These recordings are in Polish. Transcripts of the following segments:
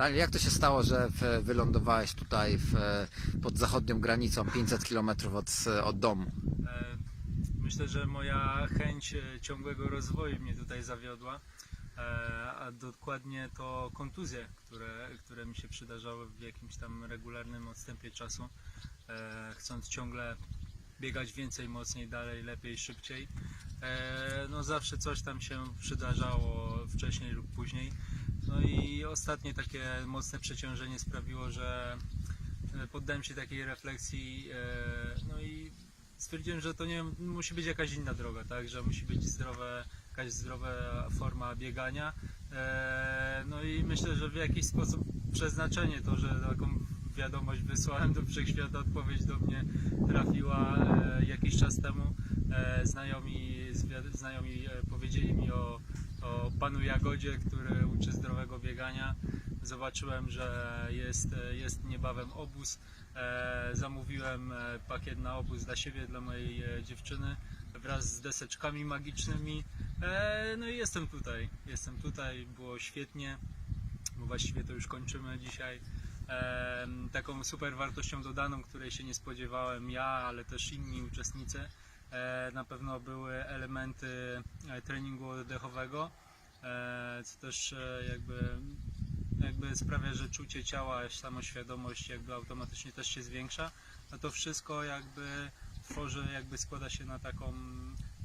Daniel, jak to się stało, że w, wylądowałeś tutaj w, pod zachodnią granicą 500 km od, od domu? E, Myślę, że moja chęć e, ciągłego rozwoju mnie tutaj zawiodła, e, a dokładnie to kontuzje, które, które mi się przydarzały w jakimś tam regularnym odstępie czasu, e, chcąc ciągle biegać więcej, mocniej, dalej, lepiej, szybciej. E, No zawsze coś tam się przydarzało wcześniej lub później. No i ostatnie takie mocne przeciążenie sprawiło, że e, poddałem się takiej refleksji, e, no i stwierdziłem, że to nie musi być jakaś inna droga, tak, że musi być zdrowe, jakaś zdrowa forma biegania. E, No i myślę, że w jakiś sposób przeznaczenie to, że taką wiadomość wysłałem do wszechświata, odpowiedź do mnie trafiła jakiś czas temu. Znajomi, znajomi powiedzieli mi o, o panu Jagodzie, który uczy zdrowego biegania. Zobaczyłem, że jest, jest niebawem obóz. E, Zamówiłem e, pakiet na obóz dla siebie, dla mojej e, dziewczyny wraz z deseczkami magicznymi. No i jestem tutaj. Jestem tutaj, było świetnie. Bo właściwie to już kończymy dzisiaj. Taką super wartością dodaną, której się nie spodziewałem ja, ale też inni uczestnicy. E, Na pewno były elementy e, treningu oddechowego, e, co też jakby, jakby sprawia, że czucie ciała, samoświadomość jakby automatycznie też się zwiększa. No to wszystko jakby tworzy, jakby składa się na taką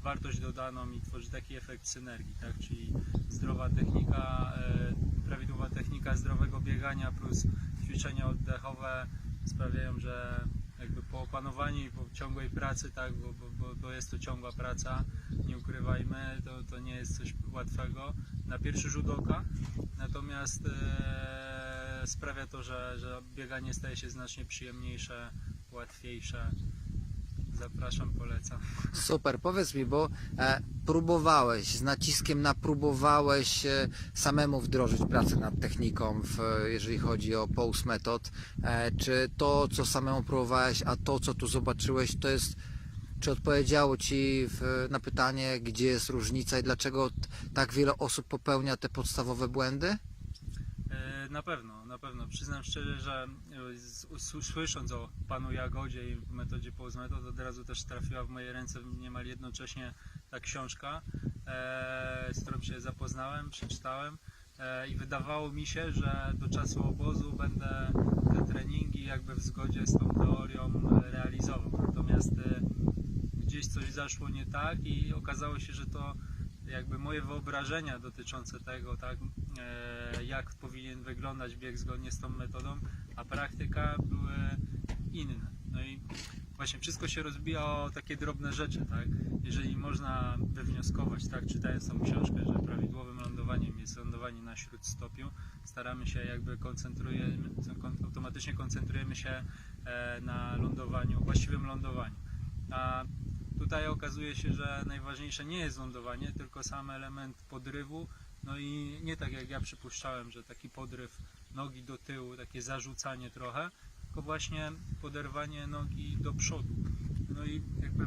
wartość dodaną i tworzy taki efekt synergii, tak? Czyli zdrowa technika, prawidłowa technika zdrowego biegania plus ćwiczenia oddechowe sprawiają, że jakby po opanowaniu i po ciągłej pracy, tak, bo, bo, bo, jest to ciągła praca, nie ukrywajmy, to, to nie jest coś łatwego na pierwszy rzut oka, natomiast e, sprawia to, że, że bieganie staje się znacznie przyjemniejsze, łatwiejsze. Zapraszam, polecam. Super, powiedz mi, bo e, próbowałeś, z naciskiem na próbowałeś e, samemu wdrożyć pracę nad techniką, w, jeżeli chodzi o Pulse Method. E, czy to, co samemu próbowałeś, a to, co tu zobaczyłeś, to jest, czy odpowiedziało Ci w, na pytanie, gdzie jest różnica i dlaczego tak wiele osób popełnia te podstawowe błędy? Na pewno, na pewno. Przyznam szczerze, że e, słysząc o panu Jagodzie i metodzie Pulse Method od razu też trafiła w moje ręce niemal jednocześnie ta książka, e, z którą się zapoznałem, przeczytałem e, i wydawało mi się, że do czasu obozu będę te treningi jakby w zgodzie z tą teorią realizował. Natomiast gdzieś coś zaszło nie tak i okazało się, że to jakby moje wyobrażenia dotyczące tego, tak, e, jak powinien wyglądać bieg zgodnie z tą metodą, a praktyka były inne. No i właśnie wszystko się rozbija o takie drobne rzeczy, tak? Jeżeli można wywnioskować, tak, czytając tą książkę, że prawidłowym lądowaniem jest lądowanie na śródstopiu, staramy się jakby koncentrujemy, kon- automatycznie koncentrujemy się e, na lądowaniu, właściwym lądowaniu. A Tutaj okazuje się, że najważniejsze nie jest lądowanie, tylko sam element podrywu. No i nie tak jak ja przypuszczałem, że taki podryw nogi do tyłu, takie zarzucanie trochę, tylko właśnie poderwanie nogi do przodu. No i jakby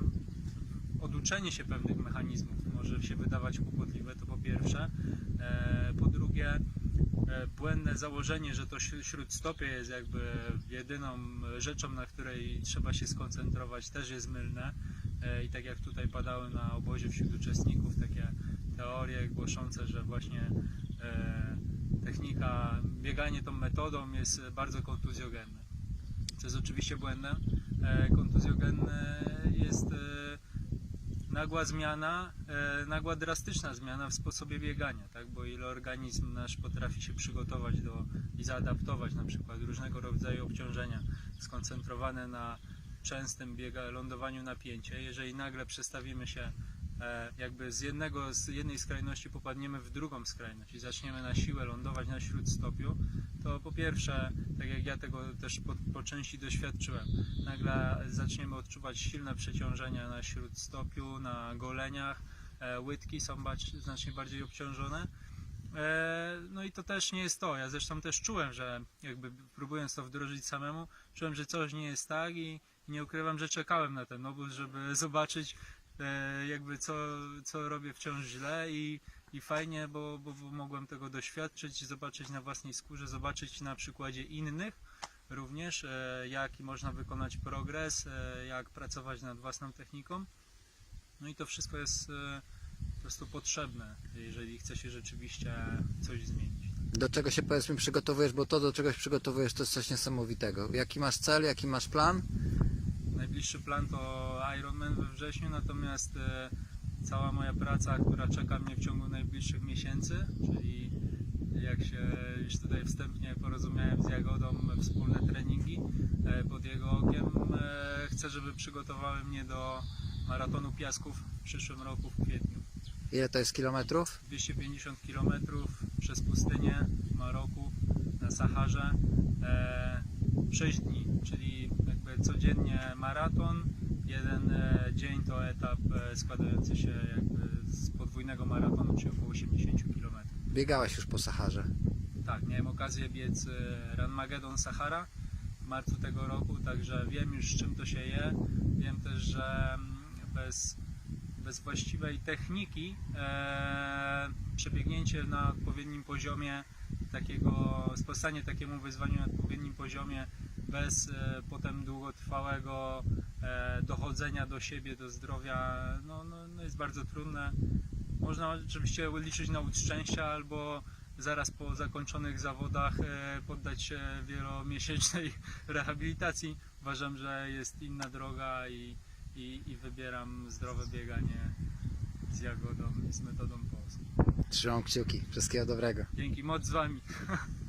oduczenie się pewnych mechanizmów może się wydawać kłopotliwe, to po pierwsze. E, Po drugie, e, błędne założenie, że to śró- śródstopie jest jakby jedyną rzeczą, na której trzeba się skoncentrować, też jest mylne. E, I tak jak tutaj padały na obozie wśród uczestników takie teorie głoszące, że właśnie e, technika, bieganie tą metodą jest bardzo kontuzjogenne. Co jest oczywiście błędem. E, kontuzjogenne jest nagła zmiana, nagła drastyczna zmiana w sposobie biegania, tak? bo ile organizm nasz potrafi się przygotować do i zaadaptować na przykład różnego rodzaju obciążenia skoncentrowane na częstym biega, lądowaniu napięcie, jeżeli nagle przestawimy się e, jakby z jednego, z jednej skrajności popadniemy w drugą skrajność i zaczniemy na siłę lądować na śródstopiu, to po pierwsze, tak jak ja tego też po, po części doświadczyłem, nagle zaczniemy odczuwać silne przeciążenia na śródstopiu, na goleniach, e, łydki są znacznie bardziej obciążone. E, No i to też nie jest to. Ja zresztą też czułem, że jakby próbując to wdrożyć samemu, czułem, że coś nie jest tak i nie ukrywam, że czekałem na ten obóz, żeby zobaczyć e, jakby co, co robię wciąż źle i i fajnie, bo, bo, bo mogłem tego doświadczyć, zobaczyć na własnej skórze, zobaczyć na przykładzie innych również, e, jaki można wykonać progres, e, jak pracować nad własną techniką. No i to wszystko jest e, po prostu potrzebne, jeżeli chce się rzeczywiście coś zmienić. Do czego się powiedzmy przygotowujesz, bo to do czegoś przygotowujesz to jest coś niesamowitego. Jaki masz cel, jaki masz plan? Najbliższy plan to Ironman we wrześniu, natomiast e, cała moja praca, która czeka mnie w ciągu najbliższych miesięcy, czyli jak się już tutaj wstępnie porozumiałem z Jagodą, wspólne treningi e, pod jego okiem, e, chcę, żeby przygotowały mnie do maratonu piasków w przyszłym roku w kwietniu. Ile to jest kilometrów? 250 km przez pustynię w Maroku na Saharze. E, 6 dni, czyli jakby codziennie maraton. Jeden e, dzień to etap e, składający się jakby z podwójnego maratonu, czyli około 80 km. Biegałeś już po Saharze. Tak, miałem okazję biec e, Ranmagedon Sahara w marcu tego roku, także wiem już z czym to się je. Wiem też, że mm, bez, bez właściwej techniki e, przebiegnięcie na odpowiednim poziomie takiego, sprostanie takiemu wyzwaniu na odpowiednim poziomie bez e, potem długotrwałego e, dochodzenia do siebie, do zdrowia, no, no, no jest bardzo trudne. Można oczywiście liczyć na szczęścia albo zaraz po zakończonych zawodach e, poddać się wielomiesięcznej rehabilitacji. Uważam, że jest inna droga i, i, i wybieram zdrowe bieganie z jagodą i z metodą polską. Trzymam kciuki. Wszystkiego dobrego. Dzięki, moc z Wami.